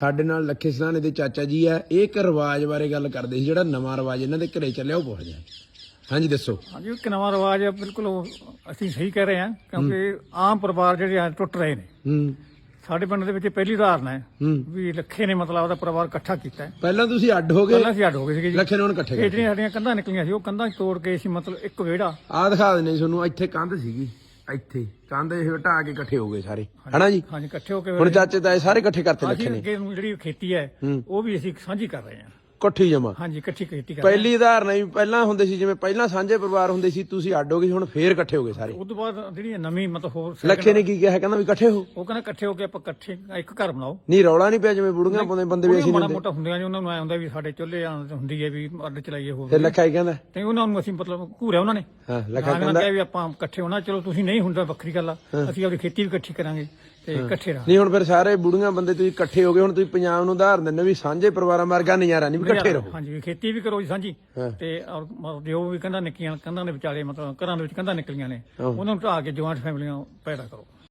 ਸਾਡੇ ਨਾਲ ਲੱਖੇ ਸਰਾਣੇ ਦੇ ਚਾਚਾ ਜੀ ਆ ਇਹ ਇੱਕ ਰਿਵਾਜ ਬਾਰੇ ਗੱਲ ਕਰਦੇ ਸੀ ਜਿਹੜਾ ਨਵਾਂ ਰਿਵਾਜ ਇਹਨਾਂ ਦੇ ਘਰੇ ਚੱਲਿਆ ਉਹ ਪੁੱਛਦੇ ਆ। ਹਾਂਜੀ ਦੱਸੋ। ਹਾਂਜੀ ਇੱਕ ਨਵਾਂ ਰਿਵਾਜ ਹੈ ਬਿਲਕੁਲ ਉਹ ਅਸੀਂ ਸਹੀ ਕਹਿ ਰਹੇ ਹਾਂ ਕਿਉਂਕਿ ਆਮ ਪਰਿਵਾਰ ਜਿਹੜੇ ਆ ਟੁੱਟ ਰਹੇ ਨੇ। ਹੂੰ। ਸਾਡੇ ਪਿੰਡ ਦੇ ਵਿੱਚ ਪਹਿਲੀ ਉਦਾਹਰਨ ਹੈ ਵੀ ਲੱਖੇ ਨੇ ਮਤਲਬ ਉਹਦਾ ਪਰਿਵਾਰ ਇਕੱਠਾ ਕੀਤਾ ਹੈ। ਪਹਿਲਾਂ ਤੁਸੀਂ ਅੱਡ ਹੋ ਗਏ। ਪਹਿਲਾਂ ਅਸੀਂ ਅੱਡ ਹੋ ਗਏ ਸੀਗੇ ਜੀ। ਲੱਖੇ ਨੂੰ ਹੁਣ ਇਕੱਠੇ ਕਰ ਜਿਹੜੀਆਂ ਸਾਡੀਆਂ ਕੰਧਾਂ ਨਿਕਲੀਆਂ ਸੀ ਉਹ ਕੰਧਾਂ ਤੋੜ ਕੇ ਅਸੀਂ ਮਤਲਬ ਇੱਕ ਵਿਹੜਾ ਆ ਦਿਖਾ ਦਿੰਦੇ ਤੁਹਾਨੂੰ ਇੱਥੇ ਕੰਧ ਸੀਗੀ। ਇੱਥੇ। ਕੰਧ ਇਹ ਢਾ ਕੇ ਇਕੱਠੇ ਹੋ ਗਏ ਸਾਰੇ। ਹਨਾ ਜੀ? ਹਾਂਜੀ ਇਕੱਠੇ ਹੋ ਕੇ ਹੁਣ ਚਾਚੇ ਤਾਏ ਸਾਰੇ ਇਕੱਠੇ ਕਰਤੇ ਲੱਖੇ ਅਸੀਂ ਨੇ ਅੱਗੇ ਜਿਹੜੀ ਖੇਤੀ ਹੂੰ। ਉਹ ਵੀ ਅਸੀਂ ਸਾਂਝੀ ਕਰ ਰਹੇ ਹਾਂ। ਇਕੱਠੀ ਜਮਾ। ਹਾਂਜੀ ਇਕੱਠੀ ਖੇਤੀ ਕਰ ਪਹਿਲੀ ਉਦਾਹਰਨ ਹੈ। ਪਹਿਲਾਂ ਹੁੰਦੇ ਸੀ ਜਿਵੇਂ ਪਹਿਲਾਂ ਸਾਂਝੇ ਪਰਿਵਾਰ ਹੁੰਦੇ ਸੀ ਤੁਸੀਂ ਅੱਡ ਹੋ ਗਏ ਹੁਣ ਫੇਰ ਇਕੱਠੇ ਹੋ ਗਏ ਸਾਰੇ। ਉਸ ਤੋਂ ਬਾਅਦ ਜਿਹੜੀ ਨਵੀਂ ਮਤਲਬ ਹੋਰ ਲੱਖੇ ਨੇ ਕੀ ਕਿਹਾ ਕਹਿੰਦਾ ਵੀ ਇਕੱਠੇ ਹੋ। ਉਹ ਕਹਿੰਦਾ ਇਕੱਠੇ ਹੋ ਕੇ ਆਪਾਂ ਇਕੱਠੇ ਇੱਕ ਘਰ ਬਣਾਓ। ਨਹੀਂ ਰੌਲਾ ਨਹੀਂ ਪਿਆ ਜਿਵੇਂ ਬੁੜੀਆਂ ਪਾਉਂਦੇ ਬੰਦੇ ਵੀ ਅਸੀਂ ਮਾੜਾ ਨਹੀਂ ਮੋਟਾ ਹੁੰਦੀਆਂ ਜੀ ਉਹਨਾਂ ਨੂੰ ਐ ਹੁੰਦਾ ਵੀ ਸਾਡੇ ਚੁੱਲ੍ਹੇ ਆਂ ਹੁੰਦੀ ਹੈ ਵੀ ਅੱਡ ਚਲਾਈਏ ਹੋਰ। ਤੇ ਲੱਖਾ ਹੀ ਕਹਿੰਦਾ। ਤੇ ਉਹਨਾਂ ਨੂੰ ਅਸੀਂ ਮਤਲਬ ਘੂਰਿਆ ਉਹਨਾਂ ਨੇ। ਹਾਂ ਲੱਖਾ ਕਹਿੰਦਾ। ਵੀ ਆਪਾਂ ਇਕੱਠੇ ਹੋਣਾ ਚਲੋ ਤੁਸੀਂ ਨਹੀਂ ਹੁੰਦਾ ਵੱਖਰੀ ਗੱਲ ਆ। ਅਸੀਂ ਆਪਣੀ ਖੇਤੀ ਵੀ ਇਕੱਠੀ ਕਰਾਂਗੇ। ਤੇ ਇਕੱਠੇ ਰਹਾਂਗੇ। ਨਹੀਂ ਹੁਣ ਫਿਰ ਸਾਰੇ ਬੁੜੀਆਂ ਬੰਦੇ ਤੁਸੀਂ ਇਕੱਠੇ ਹੋ ਗਏ ਹੁਣ ਤੁਸੀਂ ਪੰਜਾਬ ਨੂੰ ਉਦਾਹਰਨ ਦਿੰਦੇ ਵੀ ਸਾਂਝੇ ਪਰਿਵਾਰਾਂ ਵਰਗਾ ਨਜ਼ਾਰਾ ਨਹੀਂ ਵੀ ਇਕੱਠੇ ਰਹੋ। ਹਾਂਜੀ ਖੇਤੀ ਵੀ ਕਰੋ ਜੀ ਸਾਂਝੀ। ਤੇ ਔਰ ਜੋ ਵੀ ਕੰਧਾਂ ਨਿੱਕੀਆਂ ਕੰਧਾਂ ਦੇ ਵਿਚਾਲੇ ਮਤਲਬ ਘਰਾਂ ਦੇ ਵਿੱਚ ਕੰਧਾਂ ਨਿਕਲੀਆਂ ਨੇ। ਉਹਨਾਂ ਨੂੰ ਢਾਹ ਕੇ ਜੁਆਇੰਟ ਫੈਮਲੀਆਂ ਪੈਦਾ ਕਰੋ।